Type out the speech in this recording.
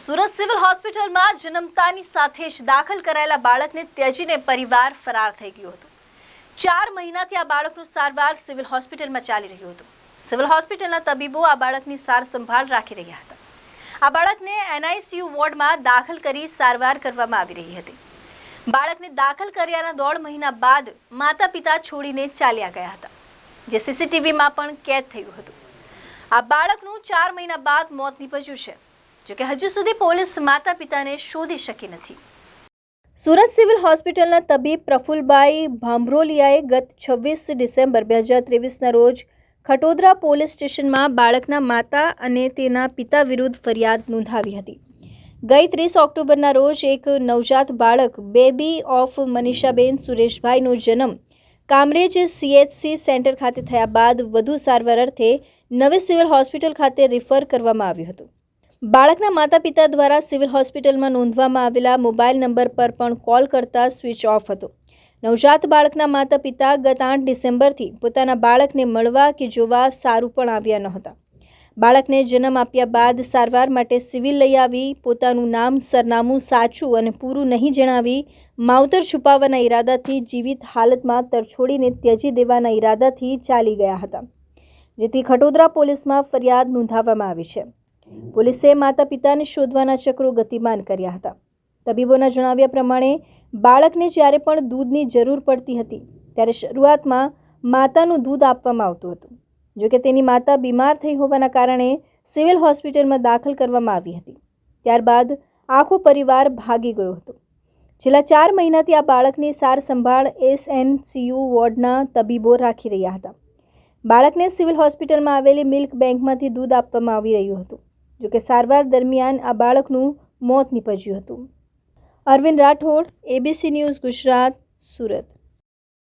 Surat civil હોસ્પિટલમાં જન્મતાની સાથે જ દાખલ કરાયેલા બાળકને ત્યજીને પરિવાર ફરાર થઈ ગયો હતો. ચાર મહિનાથી આ બાળકનું સારવાર સિવિલ હોસ્પિટલમાં ચાલી રહ્યું હતું. સિવિલ હોસ્પિટલના તબીબો આ બાળકની સાર સંભાળ રાખી રહ્યા હતા. આ બાળકને એનઆઈસીયુ વોર્ડમાં દાખલ કરી સારવાર કરવામાં આવી રહી હતી. બાળકને દાખલ કર્યાના દોઢ મહિના બાદ માતા પિતા છોડીને ચાલ્યા ગયા હતા, જે સીસીટીવીમાં પણ કેદ થયું હતું. આ બાળકનું ચાર મહિના બાદ મોત નીપજ્યું છે. જોકે હજુ સુધી પોલીસ માતા પિતાને શોધી શકી નથી. સુરત સિવિલ હોસ્પિટલના તબીબ પ્રફુલભાઈ ભાંભરોલિયાએ ગત છવ્વીસ ડિસેમ્બર બે હજાર ત્રેવીસના રોજ ખટોદરા પોલીસ સ્ટેશનમાં બાળકના માતા અને તેના પિતા વિરુદ્ધ ફરિયાદ નોંધાવી હતી. ગઈ ત્રીસ ઓક્ટોબરના રોજ એક નવજાત બાળક, બેબી ઓફ મનીષાબેન સુરેશભાઈનો જન્મ કામરેજ સીએચસી સેન્ટર ખાતે થયા બાદ વધુ સારવાર અર્થે નવી સિવિલ હોસ્પિટલ ખાતે રિફર કરવામાં આવ્યું હતું. બાળકના માતા પિતા દ્વારા સિવિલ હોસ્પિટલમાં નોંધવામાં આવેલા મોબાઈલ નંબર પર પણ કોલ કરતા સ્વિચ ઓફ હતો. નવજાત બાળકના માતા પિતા ગત આઠ ડિસેમ્બરથી પોતાના બાળકને મળવા કે જોવા સારું પણ આવ્યા નહોતા. બાળકને જન્મ આપ્યા બાદ સારવાર માટે સિવિલ લઈ આવી, પોતાનું નામ, સરનામું સાચું અને પૂરું નહીં જણાવી, માવતર છુપાવવાના ઈરાદાથી જીવિત હાલતમાં તરછોડીને ત્યજી દેવાના ઈરાદાથી ચાલી ગયા હતા. જેથી ખટોદરા પોલીસમાં ફરિયાદ નોંધાવવામાં આવી છે. પોલીસે માતા પિતાને શોધવાના ચક્રો ગતિમાન કર્યા હતા. તબીબોના જણાવ્યા પ્રમાણે, બાળકને જ્યારે પણ દૂધની જરૂર પડતી હતી, ત્યારે શરૂઆતમાં માતાનું દૂધ આપવામાં આવતું હતું. જોકે તેની માતા બીમાર થઈ હોવાના કારણે સિવિલ હોસ્પિટલમાં દાખલ કરવામાં આવી હતી. ત્યારબાદ આખો પરિવાર ભાગી ગયો હતો. છેલ્લા ચાર મહિનાથી આ બાળકની સાર સંભાળ એસએનસીયુ વોર્ડના તબીબો રાખી રહ્યા હતા. બાળકને સિવિલ હોસ્પિટલમાં આવેલી મિલ્ક બેંકમાંથી દૂધ આપવામાં આવી રહ્યું હતું. જોકે સારવાર દરમિયાન આ બાળકનું મોત નીપજ્યું હતું. Arvind Rathod ABC news Gujarat Surat.